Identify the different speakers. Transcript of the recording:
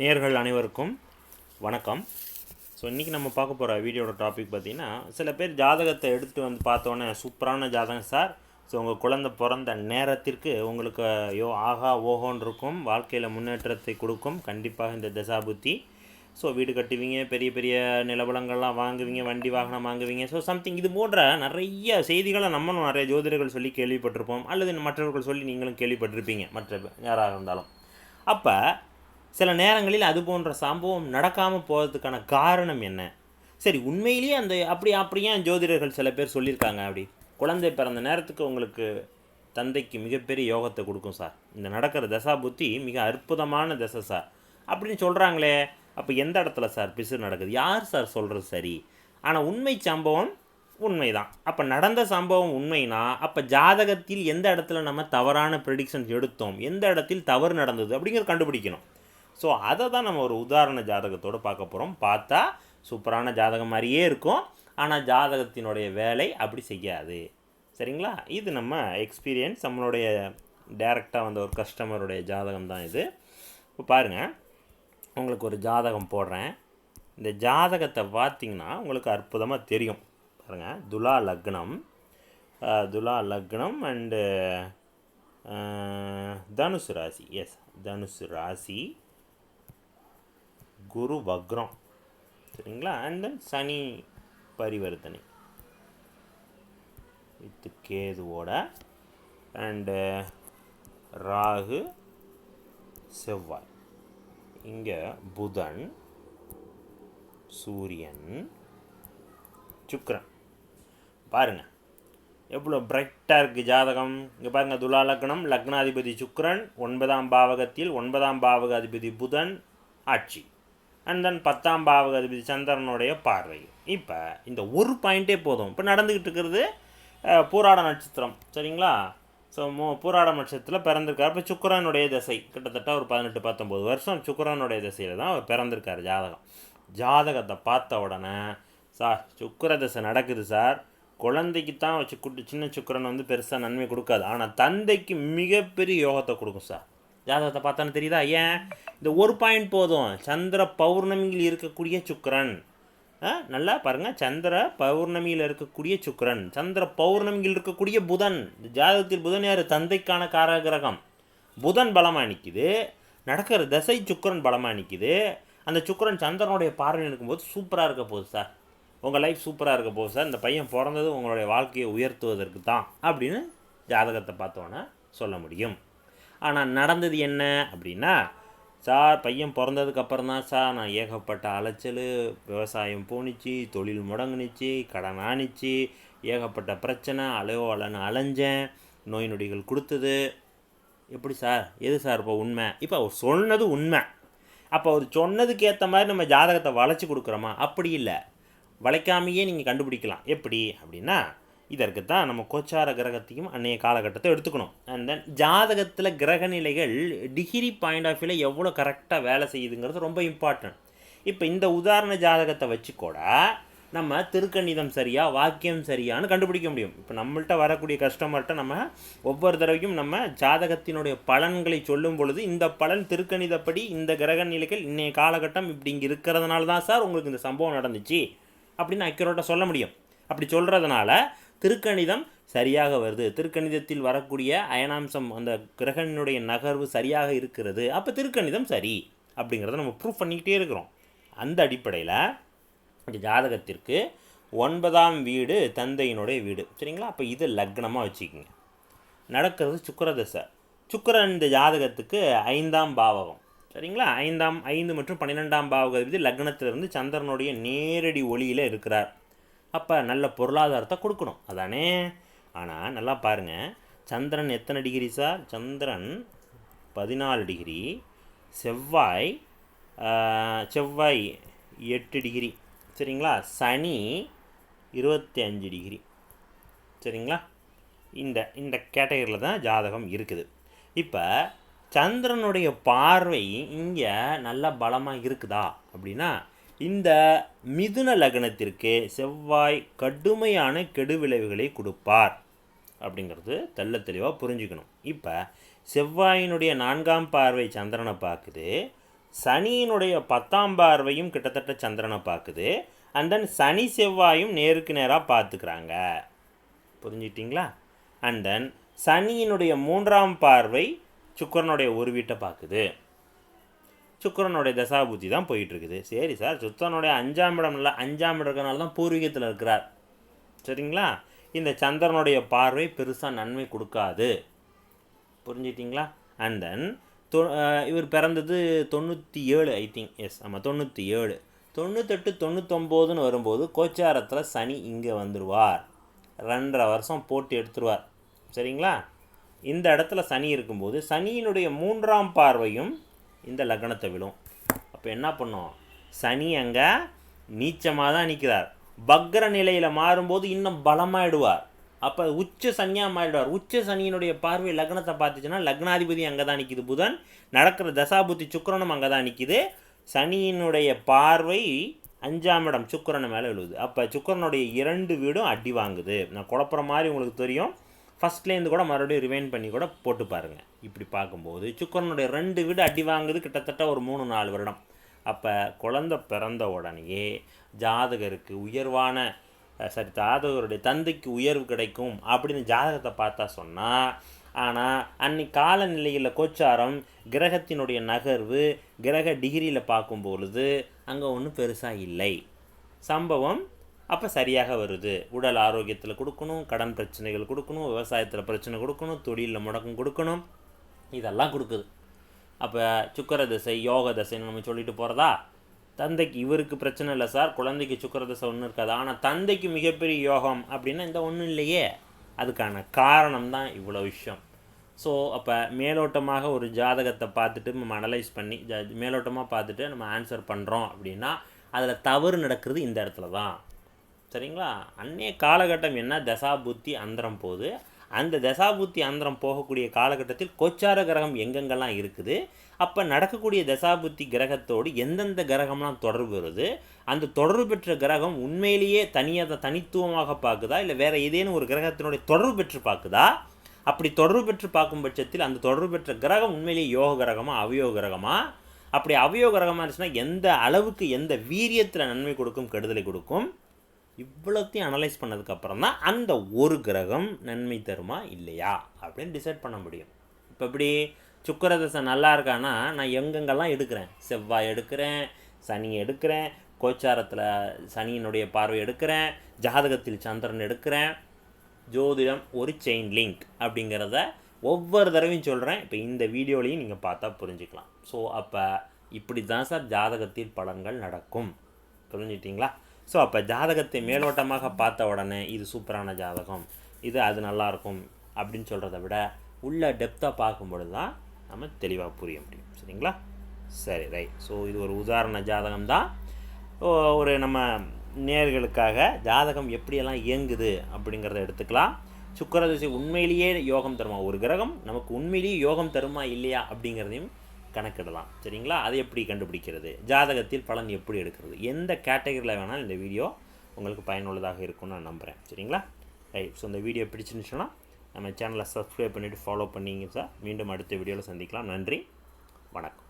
Speaker 1: நேர்கள் அனைவருக்கும் வணக்கம். ஸோ இன்றைக்கி நம்ம பார்க்க போகிற வீடியோட டாபிக் பார்த்திங்கன்னா சில பேர் ஜாதகத்தை எடுத்துகிட்டு வந்து பார்த்தோன்னே சூப்பரான ஜாதகம் சார் ஸோ உங்கள் குழந்தை பிறந்த நேரத்திற்கு உங்களுக்கு யோ ஆகா ஓஹோன்னு இருக்கும். வாழ்க்கையில் முன்னேற்றத்தை கொடுக்கும். கண்டிப்பாக இந்த தசாபுத்தி ஸோ வீடு கட்டுவீங்க பெரிய பெரிய நிலவலங்கள்லாம் வாங்குவீங்க வண்டி வாகனம் வாங்குவீங்க. ஸோ சம்திங் இது போன்ற நிறைய செய்திகளை நம்மளும் நிறைய ஜோதிடர்கள் சொல்லி கேள்விப்பட்டிருப்போம். அல்லது மற்றவர்கள் சொல்லி நீங்களும் கேள்விப்பட்டிருப்பீங்க மற்ற யாராக இருந்தாலும். அப்போ சில நேரங்களில் அது போன்ற சம்பவம் நடக்காமல் போகிறதுக்கான காரணம் என்ன? சரி உண்மையிலேயே அந்த அப்படி அப்படியே ஜோதிடர்கள் சில பேர் சொல்லியிருக்காங்க அப்படி? குழந்தை பிறந்த நேரத்துக்கு உங்களுக்கு தந்தைக்கு மிகப்பெரிய யோகத்தை கொடுக்கும் சார். இந்த நடக்கிற தசா புத்தி மிக அற்புதமான தசை சார். அப்படின்னு சொல்கிறாங்களே அப்போ எந்த இடத்துல சார் பிசு நடக்குது? யார் சார் சொல்கிறது சரி? ஆனால் உண்மை சம்பவம் உண்மைதான். அப்போ நடந்த சம்பவம் உண்மைனா அப்போ ஜாதகத்தில் எந்த இடத்துல நம்ம தவறான ப்ரெடிக்ஷன்ஸ் எடுத்தோம்? எந்த இடத்தில் தவறு நடந்தது? அப்படிங்கிறத கண்டுபிடிக்கணும். ஸோ அதை தான் நம்ம ஒரு உதாரண ஜாதகத்தோடு பார்க்க போகிறோம் பார்த்தா சூப்பரான ஜாதகம் மாதிரியே இருக்கும். ஆனால் ஜாதகத்தினுடைய வேலை அப்படி செய்யாது. சரிங்களா? இது நம்ம எக்ஸ்பீரியன்ஸ் நம்மளுடைய டைரெக்டாக வந்த ஒரு கஸ்டமருடைய ஜாதகம் தான் இது. இப்போ பாருங்கள் உங்களுக்கு ஒரு ஜாதகம் போடுறேன். இந்த ஜாதகத்தை பார்த்திங்கன்னா உங்களுக்கு அற்புதமாக தெரியும். பாருங்கள் துலா லக்னம். துலா லக்னம் அண்டு தனுசு ராசி. எஸ் தனுசு ராசி. குரு வக்ரம். சரிங்களா? அண்ட் தென் சனி பரிவர்த்தனை. வித் கேதுவோட. அண்டு ராகு செவ்வாய். இங்கே புதன் சூரியன் சுக்கரன். பாருங்கள் எவ்வளோ பிரைட்டாக இருக்குது ஜாதகம். இங்கே பாருங்கள் துலா லக்னம் லக்னாதிபதி சுக்ரன் ஒன்பதாம் பாவகத்தில் ஒன்பதாம் பாவக அதிபதி புதன் ஆட்சி. அண்ட் தென் பத்தாம் பாவகதிபதி சந்திரனுடைய பார்வை. இப்போ இந்த ஒரு பாயிண்ட்டே போதும். இப்போ நடந்துக்கிட்டு இருக்கிறது பூராட நட்சத்திரம். சரிங்களா? ஸோ மோ பூராட நட்சத்திரத்தில் பிறந்திருக்கார். இப்போ சுக்கரனுடைய திசை. கிட்டத்தட்ட ஒரு பதினெட்டு பத்தொம்போது வருஷம் சுக்கரனுடைய திசையில் தான் அவர் பிறந்திருக்கார் ஜாதகம். ஜாதகத்தை பார்த்த உடனே சார் சுக்கர திசை நடக்குது சார். குழந்தைக்கு தான் வச்சு குட்டு சின்ன சுக்கரன் வந்து பெருசாக நன்மை கொடுக்காது. ஆனால் தந்தைக்கு மிகப்பெரிய யோகத்தை கொடுக்கும் சார். ஜாதகத்தை பார்த்தானு தெரியுதா? ஏன்? இந்த ஒரு பாயிண்ட் போதும். சந்திர பௌர்ணமியில் இருக்கக்கூடிய சுக்கரன். ஆ, நல்லா பாருங்கள் சந்திர பௌர்ணமியில் இருக்கக்கூடிய சுக்கரன். சந்திர பௌர்ணமியில் இருக்கக்கூடிய புதன். இந்த ஜாதகத்தில் புதன் யார்? தந்தைக்கான கார கிரகம் புதன் பலமாக நிற்கிது நடக்கிற தசை சுக்கிரன் பலமாக நிற்கிது அந்த சுக்கிரன் சந்திரனுடைய பார்வையில் இருக்கும்போது சூப்பராக இருக்க போகுது சார். உங்கள் லைஃப் சூப்பராக இருக்க போகுது சார். இந்த பையன் பிறந்தது உங்களுடைய வாழ்க்கையை உயர்த்துவதற்கு தான் அப்படின்னு ஜாதகத்தை பார்த்தோன்னே சொல்ல முடியும். ஆனால் நடந்தது என்ன அப்படின்னா சார் பையன் பிறந்ததுக்கப்புறம் தான் சார் நான் ஏகப்பட்ட அலைச்சல் விவசாயம் போணுச்சு தொழில் முடங்குனுச்சு கடன் ஆணிச்சு ஏகப்பட்ட பிரச்சனை அலையோ அலன்னு அலைஞ்சேன் நோய் நொடிகள் கொடுத்தது. எப்படி சார்? எது சார் இப்போ உண்மை? இப்போ அவர் சொன்னது உண்மை. அப்போ அவர் சொன்னதுக்கு ஏற்ற மாதிரி நம்ம ஜாதகத்தை வளைச்சி கொடுக்குறோமா? அப்படி இல்லை. வளைக்காமையே நீங்கள் கண்டுபிடிக்கலாம். எப்படி அப்படின்னா இதற்கு தான் நம்ம கோச்சார கிரகத்தையும் அன்னைய காலகட்டத்தை எடுத்துக்கணும். அண்ட் தென் ஜாதகத்தில் கிரக நிலைகள் டிகிரி பாயிண்ட் ஆஃப் வியூவில் எவ்வளோ கரெக்டாக வேலை செய்யுதுங்கிறது ரொம்ப இம்பார்ட்டன்ட் இப்போ இந்த உதாரண ஜாதகத்தை வச்சு கூட நம்ம திருக்கணிதம் சரியா வாக்கியம் சரியான்னு கண்டுபிடிக்க முடியும். இப்போ நம்மள்ட்ட வரக்கூடிய கஸ்டமர்கிட்ட நம்ம ஒவ்வொரு தடவையும் நம்ம ஜாதகத்தினுடைய பலன்களை சொல்லும் பொழுது இந்த பலன் திருக்கணிதப்படி இந்த கிரக நிலைகள் இன்றைய காலகட்டம் இப்படி இங்கே இருக்கிறதுனால தான் சார் உங்களுக்கு இந்த சம்பவம் நடந்துச்சு அப்படின்னு அக்யூரேட்டாக சொல்ல முடியும். அப்படி சொல்கிறதுனால திருக்கணிதம் சரியாக வருது. திருக்கணிதத்தில் வரக்கூடிய அயனாம்சம் அந்த கிரகனுடைய நகர்வு சரியாக இருக்கிறது. அப்போ திருக்கணிதம் சரி அப்படிங்கிறத நம்ம ப்ரூஃப் பண்ணிக்கிட்டே இருக்கிறோம். அந்த அடிப்படையில் இந்த ஜாதகத்திற்கு ஒன்பதாம் வீடு தந்தையினுடைய வீடு. சரிங்களா? அப்போ இது லக்னமாக வச்சுக்கோங்க. நடக்கிறது சுக்கரதசை. சுக்கரன் இந்த ஜாதகத்துக்கு ஐந்தாம் பாவகம். சரிங்களா? ஐந்தாம் ஐந்து மற்றும் பன்னிரெண்டாம் பாவக இது லக்னத்திலிருந்து சந்திரனுடைய நேரடி ஒளியில் இருக்கிறார். அப்போ நல்ல பொருளாதாரத்தை கொடுக்கணும். அதானே? ஆனால் நல்லா பாருங்கள் சந்திரன் எத்தனை டிகிரி சார் சந்திரன் பதினாலு டிகிரி செவ்வாய் செவ்வாய் எட்டு டிகிரி சரிங்களா? சனி இருபத்தி அஞ்சு டிகிரி சரிங்களா? இந்த இந்த கேட்டகரியில் தான் ஜாதகம் இருக்குது. இப்போ சந்திரனுடைய பார்வை இங்கே நல்ல பலமாக இருக்குதா? அப்படின்னா இந்த மிதுன லக்னத்திற்கு செவ்வாய் கடுமையான கெடு விளைவுகளை கொடுப்பார். அப்படிங்கிறது தெல்ல தெளிவாக புரிஞ்சுக்கணும். இப்போ செவ்வாயினுடைய நான்காம் பார்வை சந்திரனை பார்க்குது. சனியினுடைய பத்தாம் பார்வையும் கிட்டத்தட்ட சந்திரனை பார்க்குது. அண்ட் தென் சனி செவ்வாயும் நேருக்கு நேராக பார்த்துக்கிறாங்க. புரிஞ்சிட்டிங்களா அண்ட் தென் சனியினுடைய மூன்றாம் பார்வை சுக்கரனுடைய ஒரு வீட்டை பார்க்குது. சுக்கரனுடைய தசாபுத்தி தான் போயிட்டுருக்குது. சரி சார் சுக்கரனுடைய அஞ்சாம் இடம் இல்லை அஞ்சாம் இடம் இருக்கிறனால தான் பூர்வீகத்தில் இருக்கிறார். சரிங்களா? இந்த சந்திரனுடைய பார்வை பெருசாக நன்மை கொடுக்காது. புரிஞ்சிட்டிங்களா அண்ட் தென் தொ இவர் பிறந்தது தொண்ணூற்றி ஏழு ஐ திங்க் எஸ் ஆமாம் தொண்ணூற்றி ஏழு. தொண்ணூத்தெட்டு தொண்ணூத்தொம்போதுன்னு வரும்போது கோச்சாரத்தில் சனி இங்கே வந்துடுவார் ரெண்டரை வருஷம் போட்டு எடுத்துருவார். சரிங்களா? இந்த இடத்துல சனி இருக்கும்போது சனியினுடைய மூன்றாம் பார்வையும் இந்த லக்னத்தை விழும் அப்போ என்ன பண்ணும்? சனி அங்கே நீச்சமாக தான் நிற்கிறார் பக்ர நிலையில் மாறும்போது இன்னும் பலமாயிடுவார். அப்போ உச்ச சனியாக மாறிடுவார். உச்ச சனியினுடைய பார்வை லக்னத்தை பார்த்துச்சுன்னா லக்னாதிபதி அங்கே தான் நிற்கிது புதன் நடக்கிற தசாபுத்தி சுக்கரனும் அங்கே தான் நிற்கிது சனியினுடைய பார்வை அஞ்சாம் இடம் சுக்கரன் மேலே விழுவுது. அப்போ சுக்கிரனுடைய இரண்டு வீடும் அடி வாங்குது. நான் குழப்புற மாதிரி உங்களுக்கு தெரியும். ஃபஸ்ட்லேருந்து கூட மறுபடியும் ரிவைன் பண்ணி கூட போட்டு பாருங்கள் இப்படி பார்க்கும்போது சுக்கரனுடைய ரெண்டு வீடு அடி வாங்குது கிட்டத்தட்ட ஒரு மூணு நாலு வருடம். அப்போ குழந்த பிறந்த உடனேயே ஜாதகருக்கு உயர்வான சரி ஜாதகருடைய தந்தைக்கு உயர்வு கிடைக்கும் அப்படின்னு ஜாதகத்தை பார்த்தா சொன்னால் ஆனால் அன்னைக்கு காலநிலையில் கோச்சாரம் கிரகத்தினுடைய நகர்வு கிரக டிகிரியில் பார்க்கும் பொழுது அங்கே ஒன்றும் பெருசாக இல்லை. சம்பவம் அப்போ சரியாக வருது. உடல் ஆரோக்கியத்தில் கொடுக்கணும் கடன் பிரச்சனைகள் கொடுக்கணும் விவசாயத்தில் பிரச்சனை கொடுக்கணும் தொழிலில் முடக்கம் கொடுக்கணும். இதெல்லாம் கொடுக்குது. அப்போ சுக்கர திசை யோக தசைன்னு நம்ம சொல்லிட்டு போகிறதா தந்தைக்கு இவருக்கு பிரச்சனை இல்லை சார் குழந்தைக்கு சுக்கர திசை ஒன்றும் இருக்காது. ஆனால் தந்தைக்கு மிகப்பெரிய யோகம் அப்படின்னா இந்த ஒன்றும் இல்லையே. அதுக்கான காரணம் தான் இவ்வளோ விஷயம். ஸோ அப்போ மேலோட்டமாக ஒரு ஜாதகத்தை பார்த்துட்டு நம்ம அனலைஸ் பண்ணி ஜ மேலோட்டமாக பார்த்துட்டு நம்ம ஆன்சர் பண்ணுறோம் அப்படின்னா அதில் தவறு நடக்கிறது இந்த இடத்துல தான். சரிங்களா? அன்னைய காலகட்டம் என்ன? தசாபுத்தி அந்தரம் போகுது. அந்த தசாபுத்தி அந்தரம் போகக்கூடிய காலகட்டத்தில் கோச்சார கிரகம் எங்கெங்கெல்லாம் இருக்குது? அப்போ நடக்கக்கூடிய தசாபுத்தி கிரகத்தோடு எந்தெந்த கிரகம்லாம் தொடர்பு வருது? அந்த தொடர்பு பெற்ற கிரகம் உண்மையிலேயே தனியாக தனித்துவமாக பார்க்குதா? இல்லை வேறு ஏதேனும் ஒரு கிரகத்தினுடைய தொடர்பு பெற்று பார்க்குதா? அப்படி தொடர்பு பெற்று பார்க்கும் பட்சத்தில் அந்த தொடர்பு பெற்ற கிரகம் உண்மையிலேயே யோக கிரகமாக அவயோக கிரகமாக அப்படி அவயோக கிரகமாக இருந்துச்சுன்னா எந்த அளவுக்கு எந்த வீரியத்தில் நன்மை கொடுக்கும் கெடுதலை கொடுக்கும்? இவ்வளோத்தையும் அனலைஸ் பண்ணதுக்கப்புறம் தான் அந்த ஒரு கிரகம் நன்மை தருமா இல்லையா அப்படின்னு டிசைட் பண்ண முடியும். இப்போ இப்படி சுக்கரதசை நல்லா இருக்கானா நான் எங்கெங்கெல்லாம் எடுக்கிறேன்? செவ்வாய் எடுக்கிறேன் சனி எடுக்கிறேன் கோச்சாரத்தில் சனியினுடைய பார்வை எடுக்கிறேன் ஜாதகத்தில் சந்திரன் எடுக்கிறேன் ஜோதிடம் ஒரு செயின் லிங்க் அப்படிங்கிறத ஒவ்வொரு தடவையும் சொல்கிறேன் இப்போ இந்த வீடியோலையும் நீங்கள் பார்த்தா புரிஞ்சுக்கலாம். ஸோ அப்போ இப்படி தான் சார் ஜாதகத்தில் பலன்கள் நடக்கும். புரிஞ்சிட்டிங்களா ஸோ அப்போ ஜாதகத்தை மேலோட்டமாக பார்த்த உடனே இது சூப்பரான ஜாதகம். இது அது நல்லாயிருக்கும் அப்படின்னு சொல்கிறத விட உள்ள டெப்த்தாக பார்க்கும்பொழுது தான் நம்ம தெளிவாக புரிய முடியும். சரிங்களா? சரி ரைட் ஸோ இது ஒரு உதாரண ஜாதகம் தான். ஒரு நம்ம நேர்களுக்காக ஜாதகம் எப்படியெல்லாம் இயங்குது அப்படிங்கிறத எடுத்துக்கலாம். சுக்கரதிசை உண்மையிலேயே யோகம் தருமா? ஒரு கிரகம் நமக்கு உண்மையிலேயே யோகம் தருமா இல்லையா அப்படிங்கிறதையும் கணக்கிடலாம். சரிங்களா? அதை எப்படி கண்டுபிடிக்கிறது? ஜாதகத்தில் பலன் எப்படி எடுக்கிறது? எந்த கேட்டகரியில் வேணாலும் இந்த வீடியோ உங்களுக்கு பயனுள்ளதாக இருக்கும்னு நான் நம்புகிறேன் சரிங்களா? ரைட் ஸோ இந்த வீடியோ பிடிச்சிருந்துச்சுன்னா நம்ம சேனலை சப்ஸ்கிரைப் பண்ணிவிட்டு ஃபாலோ பண்ணிங்க சார் மீண்டும் அடுத்த வீடியோவில் சந்திக்கலாம். நன்றி. வணக்கம்.